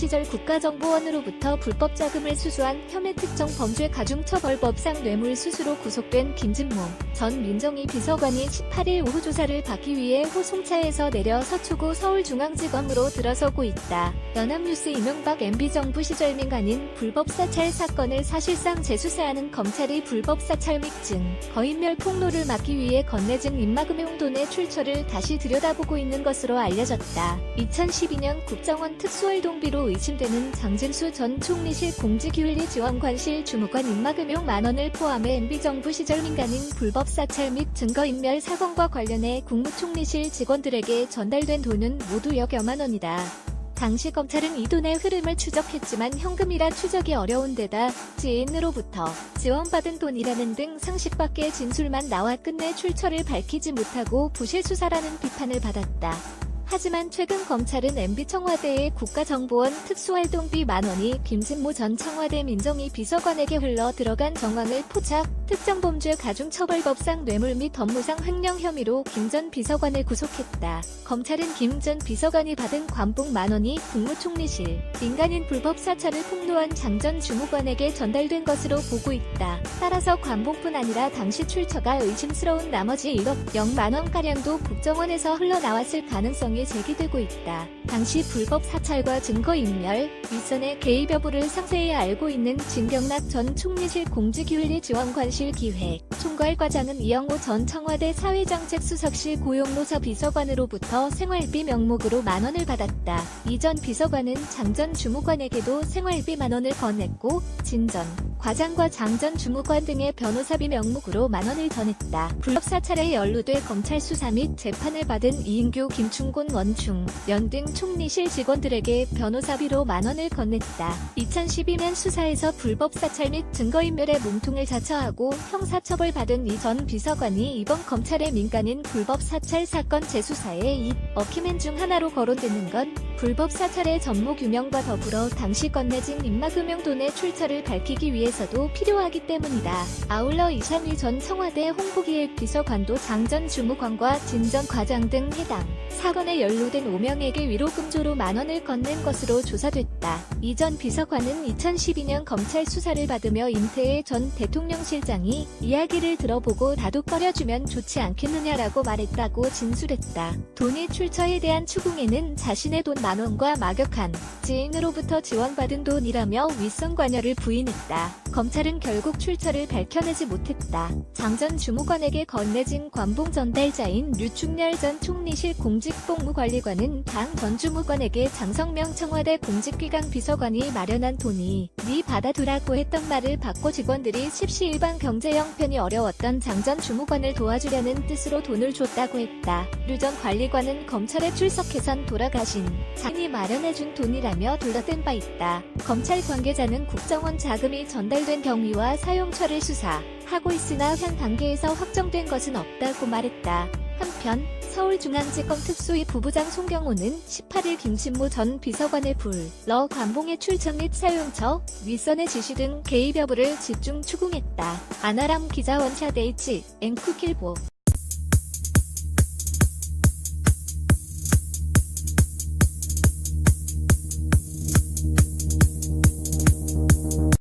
시절 국가정보원으로부터 불법 자금을 수수한 혐의 특정 범죄 가중처벌법상 뇌물수수로 구속된 김진모 전 민정위 비서관이 18일 오후 조사를 받기 위해 호송차에서 내려 서초구 서울중앙지검으로 들어서고 있다. 연합뉴스 이명박 MB정부 시절 민간인 불법 사찰 사건을 사실상 재수사하는 검찰이 불법 사찰 믹증, 거인멸 폭로를 막기 위해 건네진 입막음용 돈의 출처를 다시 들여다보고 있는 것으로 알려졌다. 2012년 국정원 특수활동 비로 의심되는 장진수 전 총리실 공직윤리 지원관실 주무관 입막음용 만원을 포함해 MB정부 시절 민간인 불법 사찰 및 증거인멸 사건과 관련해 국무총리실 직원들에게 전달된 돈은 모두 역여만 원이다. 당시 검찰은 이 돈의 흐름을 추적했지만 현금이라 추적이 어려운 데다 지인으로부터 지원받은 돈이라는 등 상식밖의 진술만 나와 끝내 출처를 밝히지 못하고 부실 수사라는 비판을 받았다. 하지만 최근 검찰은 MB 청와대의 국가정보원 특수활동비 만원이 김진모 전 청와대 민정위 비서관에게 흘러 들어간 정황을 포착, 특정범죄 가중처벌법상 뇌물 및 업무상 횡령 혐의로 김 전 비서관을 구속했다. 검찰은 김 전 비서관이 받은 관봉 만원이 국무총리실, 민간인 불법 사찰을 폭로한 장 전 주무관에게 전달된 것으로 보고 있다. 따라서 관봉뿐 아니라 당시 출처가 의심스러운 나머지 1억 0만원가량도 국정원에서 흘러나왔을 가능성이 제기되고 있다. 당시 불법 사찰과 증거인멸, 윗선의 개입 여부를 상세히 알고 있는 진경락 전 총리실 공직윤리 지원관실 기획, 총괄과장은 이영호 전 청와대 사회정책수석실 고용노사 비서관으로부터 생활비 명목으로 만원을 받았다. 이 전 비서관은 장전 주무관에게도 생활비 만원을 건넸고, 진전, 과장과 장전 주무관 등의 변호사비 명목으로 만원을 전했다. 불법 사찰에 연루돼 검찰 수사 및 재판을 받은 이인규, 김충곤, 원충, 연등 총리실 직원들에게 변호사비로 만원을 건넸다. 2012년 수사에서 불법 사찰 및 증거인멸의 몸통을 자처하고 형사처벌 받은 이 전 비서관이 이번 검찰의 민간인 불법 사찰 사건 재수사에 이 어키맨 중 하나로 거론되는 건 불법 사찰의 전모 규명과 더불어 당시 건네진 입막음용 돈의 출처를 밝히기 위해서도 필요하기 때문이다. 아울러 이상희 전 청와대 홍보기획 비서관도 장전 주무관과 진전 과장 등 해당 사건에 연루된 5명에게 위로금조로 만원을 건넨 것으로 조사됐다. 이전 비서관은 2012년 검찰 수사를 받으며 임태애 전 대통령실장이 이야기를 들어보고 다독거려주면 좋지 않겠느냐라고 말했다고 진술했다. 돈의 출처에 대한 추궁에는 자신의 돈 만원과 막역한 지인으로부터 지원받은 돈이라며 윗선 관여를 부인했다. 검찰은 결국 출처를 밝혀내지 못했다. 장 전 주무관에게 건네진 관봉 전달자인 류충렬 전 총리실 공직복무관리관은 당 전 주무관에게 장성명 청와대 공직기강 비서관이 마련한 돈이 네 받아두라고 했던 말을 받고 직원들이 십시일반 경제 형편이 어려웠던 장 전 주무관을 도와주려는 뜻으로 돈을 줬다고 했다. 류 전 관리관은 검찰에 출석해선 돌아가신 장인이 마련해준 돈이라며 둘러댄 바 있다. 검찰 관계자는 국정원 자금이 전달된 경위와 사용처를 수사하고 있으나 현 단계에서 확정된 것은 없다고 말했다. 한편 서울중앙지검 특수위 부부장 송경호는 18일 김진모 전 비서관의 불러 관봉의 출처 및 사용처, 윗선의 지시 등 개입 여부를 집중 추궁했다. 아나람 기자 원샷 H, 앵쿠킬보